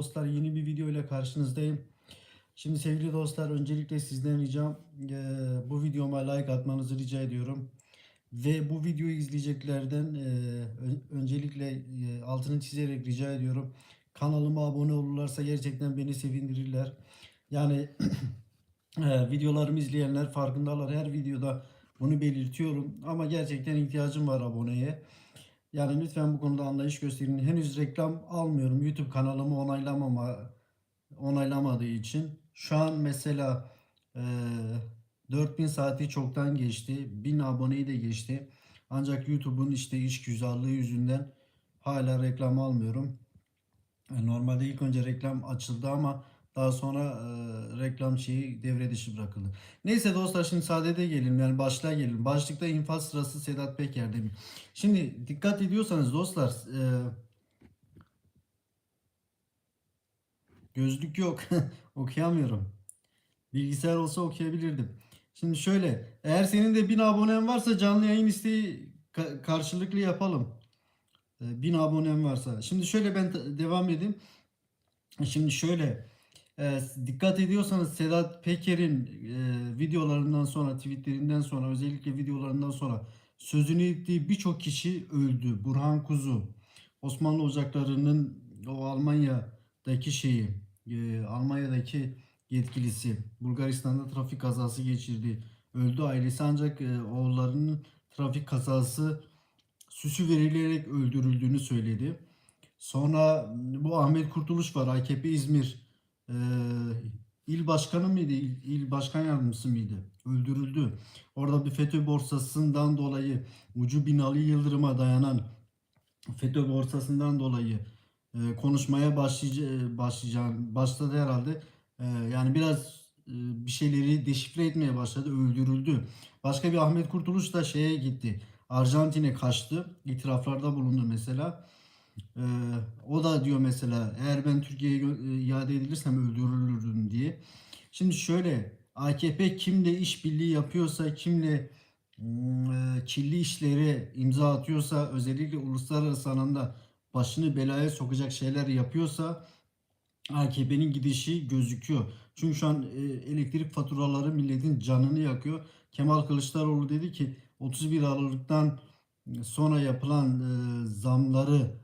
Dostlar yeni bir video ile karşınızdayım. Şimdi sevgili dostlar öncelikle sizden ricam eee, bu videoma like atmanızı rica ediyorum. Ve bu videoyu izleyeceklerden ön- öncelikle eee, altını çizerek rica ediyorum. Kanalıma abone olurlarsa gerçekten beni sevindirirler. Yani eee, videolarımı izleyenler farkındalar. Her videoda bunu belirtiyorum. Ama gerçekten ihtiyacım var aboneye. Yani lütfen bu konuda anlayış gösterin. Henüz reklam almıyorum. YouTube kanalımı onaylamama onaylamadığı için. Şu an mesela eee 4000 saati çoktan geçti. 1000 aboneyi de geçti. Ancak YouTube'un işte işgüzarlığı yüzünden hala reklam almıyorum. E, Normalde ilk önce reklam açıldı ama daha sonra e, reklam şeyi devre dışı bırakıldı. Neyse dostlar şimdi sadede gelelim yani başlığa gelelim. Başlıkta infaz sırası Sedat Peker demiş. Şimdi dikkat ediyorsanız dostlar e, gözlük yok okuyamıyorum. Bilgisayar olsa okuyabilirdim. Şimdi şöyle eğer senin de 1000 abonen varsa canlı yayın isteği ka- karşılıklı yapalım. E, 1000 abonen varsa. Şimdi şöyle ben devam edeyim. Şimdi şöyle e, dikkat ediyorsanız Sedat Peker'in e, videolarından sonra tweetlerinden sonra özellikle videolarından sonra sözünü ettiği birçok kişi öldü. Burhan Kuzu, Osmanlı Ocakları'nın o Almanya'daki şeyi, e, Almanya'daki yetkilisi Bulgaristan'da trafik kazası geçirdi. Öldü ailesi ancak e, oğullarının trafik kazası süsü verilerek öldürüldüğünü söyledi. Sonra bu Ahmet Kurtuluş var. AKP İzmir e, il başkanı mıydı? İl, il başkan yardımcısı mıydı? Öldürüldü. Orada bir FETÖ borsasından dolayı ucu Binali Yıldırım'a dayanan FETÖ borsasından dolayı e, konuşmaya başlayacak, başlayacağım başladı herhalde. E, yani biraz e, bir şeyleri deşifre etmeye başladı. Öldürüldü. Başka bir Ahmet Kurtuluş da şeye gitti. Arjantin'e kaçtı. İtiraflarda bulundu mesela. Ee, o da diyor mesela eğer ben Türkiye'ye e, iade edilirsem öldürülürüm diye. Şimdi şöyle AKP kimle işbirliği yapıyorsa kimle e, kirli işlere imza atıyorsa özellikle uluslararası alanda başını belaya sokacak şeyler yapıyorsa AKP'nin gidişi gözüküyor. Çünkü şu an e, elektrik faturaları milletin canını yakıyor. Kemal Kılıçdaroğlu dedi ki 31 Aralık'tan sonra yapılan e, zamları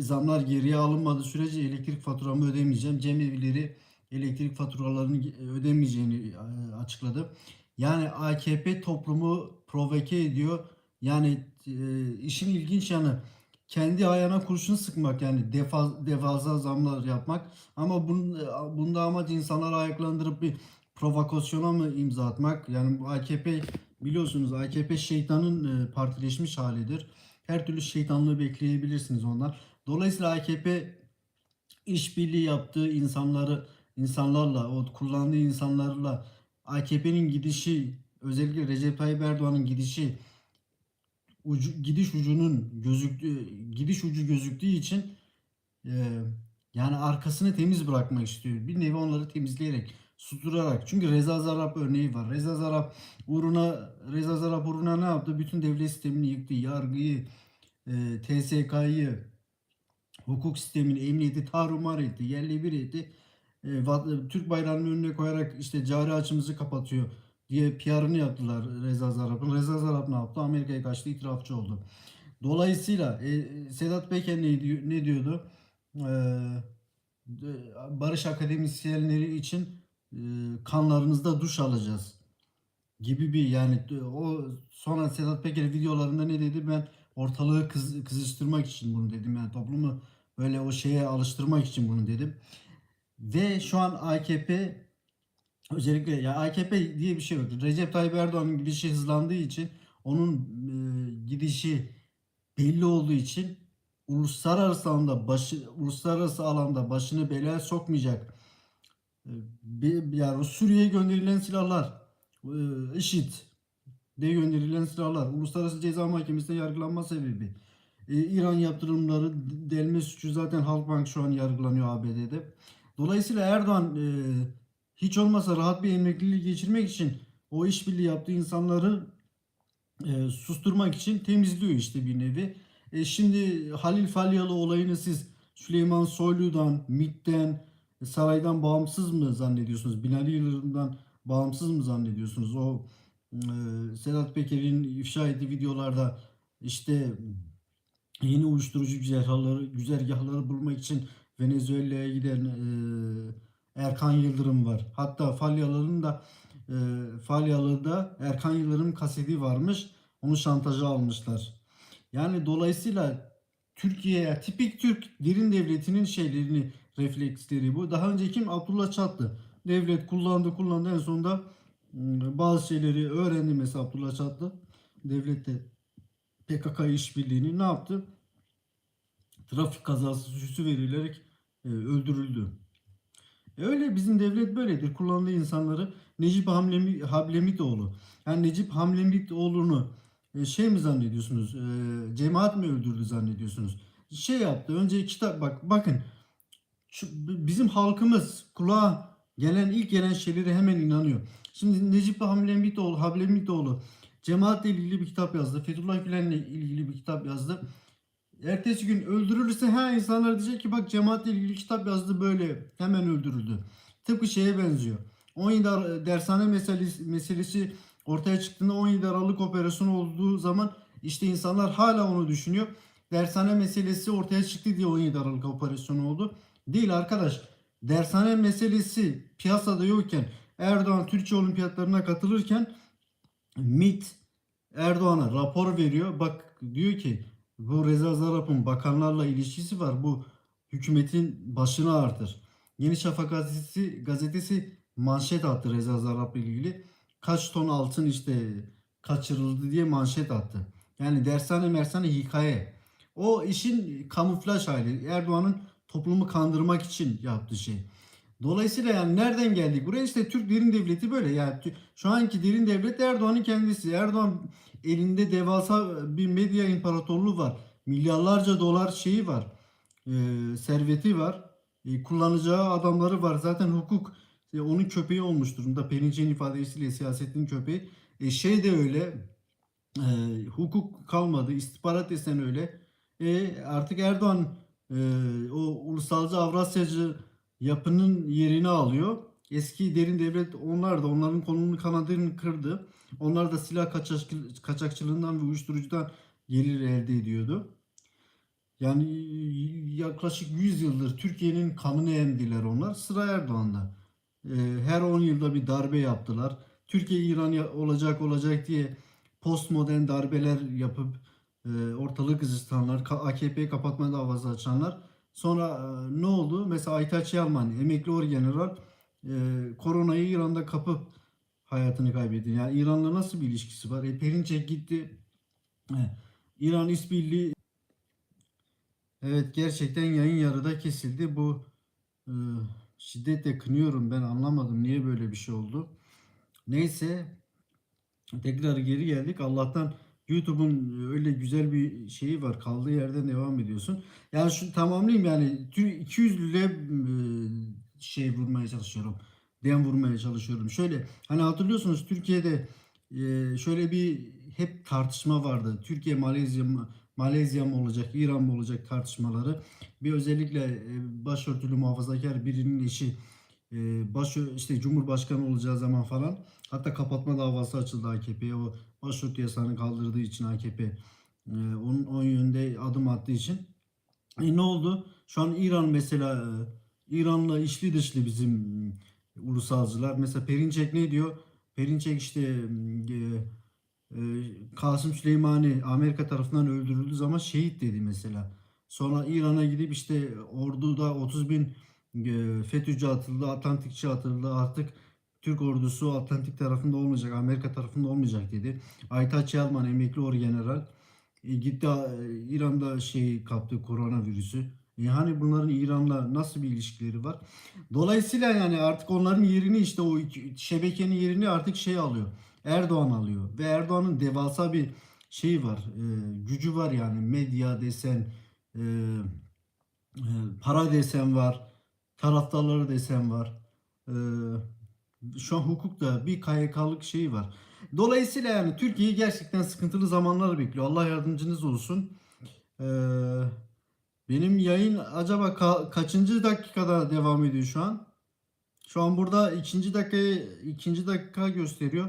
zamlar geriye alınmadığı sürece elektrik faturamı ödemeyeceğim. Cemevleri elektrik faturalarını ödemeyeceğini e, açıkladı. Yani AKP toplumu provoke ediyor. Yani e, işin ilginç yanı kendi ayağına kurşun sıkmak yani defa, devasa zamlar yapmak ama bunun, bunda amaç insanları ayaklandırıp bir provokasyona mı imza atmak? Yani bu AKP biliyorsunuz AKP şeytanın e, partileşmiş halidir. Her türlü şeytanlığı bekleyebilirsiniz ondan. Dolayısıyla AKP işbirliği yaptığı insanları insanlarla o kullandığı insanlarla AKP'nin gidişi özellikle Recep Tayyip Erdoğan'ın gidişi ucu, gidiş ucunun gözüktüğü gidiş ucu gözüktüğü için e, yani arkasını temiz bırakmak istiyor. Bir nevi onları temizleyerek, susturarak. Çünkü Reza Zarrab örneği var. Reza Zarrab uğruna Reza Zarrab uğruna ne yaptı? Bütün devlet sistemini yıktı. Yargıyı, e, TSK'yı, hukuk sistemini, emniyeti tarumar etti. Yerle bir etti. E, va- Türk bayrağının önüne koyarak işte cari açımızı kapatıyor diye PR'ını yaptılar Reza Zarrab'ın. Reza Zarrab ne yaptı? Amerika'ya kaçtı, itirafçı oldu. Dolayısıyla e, Sedat Peker ne, ne diyordu? E, barış akademisyenleri için e, kanlarınızda duş alacağız gibi bir yani o sonra Sedat Peker videolarında ne dedi? Ben ortalığı kız, kızıştırmak için bunu dedim. Yani toplumu böyle o şeye alıştırmak için bunu dedim. Ve şu an AKP özellikle ya AKP diye bir şey yok. Recep Tayyip Erdoğan'ın gidişi hızlandığı için onun e, gidişi belli olduğu için uluslararası alanda başı uluslararası alanda başını belaya sokmayacak. E, bir, yani Suriye'ye gönderilen silahlar, e, IŞİD de gönderilen silahlar, Uluslararası Ceza Mahkemesi'nde yargılanma sebebi. E, İran yaptırımları, delme suçu zaten Halkbank şu an yargılanıyor ABD'de. Dolayısıyla Erdoğan e, hiç olmasa rahat bir emekliliği geçirmek için o işbirliği yaptığı insanları e, susturmak için temizliyor işte bir nevi. E, şimdi Halil Falyalı olayını siz Süleyman Soylu'dan, MİT'ten, saraydan bağımsız mı zannediyorsunuz? Binali Yıldırım'dan bağımsız mı zannediyorsunuz? O e, Sedat Peker'in ifşa ettiği videolarda işte yeni uyuşturucu güzergahları, güzergahları bulmak için Venezuela'ya giden e, Erkan Yıldırım var. Hatta Falyalı'nın da e, Falyalı'da Erkan Yıldırım kaseti varmış. Onu şantaja almışlar. Yani dolayısıyla Türkiye'ye tipik Türk derin devletinin şeylerini refleksleri bu. Daha önce kim? Abdullah Çatlı. Devlet kullandı kullandı en sonunda ım, bazı şeyleri öğrendi mesela Abdullah Çatlı. Devlette PKK işbirliğini ne yaptı? Trafik kazası suçu verilerek e, öldürüldü. E öyle bizim devlet böyledir. Kullandığı insanları Necip Hamlemi, Hablemitoğlu. Yani Necip Hamlemitoğlu'nu e, şey mi zannediyorsunuz? E, cemaat mi öldürdü zannediyorsunuz? Şey yaptı. Önce kitap bak bakın şu, bizim halkımız kulağa gelen ilk gelen şeylere hemen inanıyor. Şimdi Necip Hamlemitoğlu, Hablemitoğlu cemaatle ilgili bir kitap yazdı. Fethullah Gülen'le ilgili bir kitap yazdı. Ertesi gün öldürülürse ha insanlar diyecek ki bak cemaatle ilgili kitap yazdı böyle hemen öldürüldü. Tıpkı şeye benziyor. 17 Ar- dershane meselesi, meselesi ortaya çıktığında 17 Aralık operasyonu olduğu zaman işte insanlar hala onu düşünüyor. Dershane meselesi ortaya çıktı diye 17 Aralık operasyonu oldu. Değil arkadaş. Dershane meselesi piyasada yokken Erdoğan Türkçe olimpiyatlarına katılırken MIT Erdoğan'a rapor veriyor. Bak diyor ki bu Reza Zarrab'ın bakanlarla ilişkisi var. Bu hükümetin başını ağrıtır. Yeni Şafak gazetesi, gazetesi manşet attı Reza Zarrab'la ilgili. Kaç ton altın işte kaçırıldı diye manşet attı. Yani dershane mersane hikaye. O işin kamuflaj hali. Erdoğan'ın toplumu kandırmak için yaptığı şey. Dolayısıyla yani nereden geldik buraya? İşte Türk derin devleti böyle. Yani şu anki derin devlet Erdoğan'ın kendisi. Erdoğan elinde devasa bir medya imparatorluğu var. Milyarlarca dolar şeyi var. Ee, serveti var. Ee, kullanacağı adamları var. Zaten hukuk e, onun köpeği olmuş durumda. Perinçek'in ifadesiyle siyasetin köpeği. E, şey de öyle. e, hukuk kalmadı. İstihbarat desen öyle. E, artık Erdoğan e, o ulusalcı Avrasyacı yapının yerini alıyor. Eski derin devlet onlar da onların kolunu kanadını kırdı. Onlar da silah kaçak- kaçakçılığından ve uyuşturucudan gelir elde ediyordu. Yani yaklaşık 100 yıldır Türkiye'nin kanını emdiler onlar. Sıra Erdoğan'da. Ee, Her 10 yılda bir darbe yaptılar. Türkiye İran olacak olacak diye postmodern darbeler yapıp e, ortalığı kızıştıranlar, AKP'yi kapatma davası açanlar. Sonra e, ne oldu? Mesela Aytaç Yalman, emekli orgeneral e, koronayı İran'da kapıp hayatını kaybetti. Yani İran'la nasıl bir ilişkisi var? E, Perinçek gitti. E, İran İşbirliği Evet gerçekten yayın yarıda kesildi. Bu e, şiddetle kınıyorum ben anlamadım niye böyle bir şey oldu. Neyse tekrar geri geldik. Allah'tan YouTube'un öyle güzel bir şeyi var. Kaldığı yerden devam ediyorsun. Yani şu tamamlayayım yani tü- 200 lira e, şey vurmaya çalışıyorum. Dem vurmaya çalışıyorum. Şöyle hani hatırlıyorsunuz Türkiye'de e, şöyle bir hep tartışma vardı. Türkiye Malezya mı Malezya mı olacak, İran mı olacak tartışmaları. Bir özellikle e, başörtülü muhafazakar birinin eşi e, baş işte Cumhurbaşkanı olacağı zaman falan hatta kapatma davası açıldı AKP'ye. O başörtü yasağını kaldırdığı için AKP e, onun o yönde adım attığı için. E, ne oldu? Şu an İran mesela e, İran'la içli dışlı bizim e, ulusalcılar. Mesela Perinçek ne diyor? Perinçek işte e, e, Kasım Süleymani Amerika tarafından öldürüldüğü zaman şehit dedi mesela. Sonra İran'a gidip işte orduda 30 bin e, FETÖ'cü atıldı, Atlantikçi atıldı. Artık Türk ordusu Atlantik tarafında olmayacak, Amerika tarafında olmayacak dedi. Aytaç Yalman emekli orgeneral e, gitti e, İran'da şey kaptı koronavirüsü. Yani bunların İran'la nasıl bir ilişkileri var? Dolayısıyla yani artık onların yerini işte o şebekenin yerini artık şey alıyor. Erdoğan alıyor. Ve Erdoğan'ın devasa bir şey var. e, gücü var yani medya desen, e, e, para desen var, taraftarları desen var. E, şu an hukukta bir KYK'lık şeyi var. Dolayısıyla yani Türkiye'yi gerçekten sıkıntılı zamanlar bekliyor. Allah yardımcınız olsun. Ee, Benim yayın acaba ka- kaçıncı dakikada devam ediyor şu an? Şu an burada ikinci dakikayı ikinci dakika gösteriyor.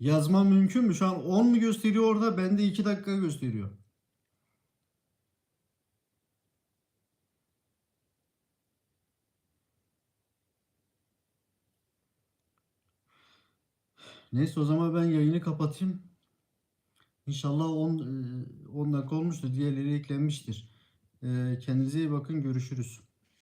Yazmam mümkün mü? Şu an 10 mu gösteriyor orada? Bende 2 dakika gösteriyor. Neyse o zaman ben yayını kapatayım. İnşallah 10 e, 10 dakika olmuştur. Diğerleri eklenmiştir. E, Kendinize iyi bakın. Görüşürüz.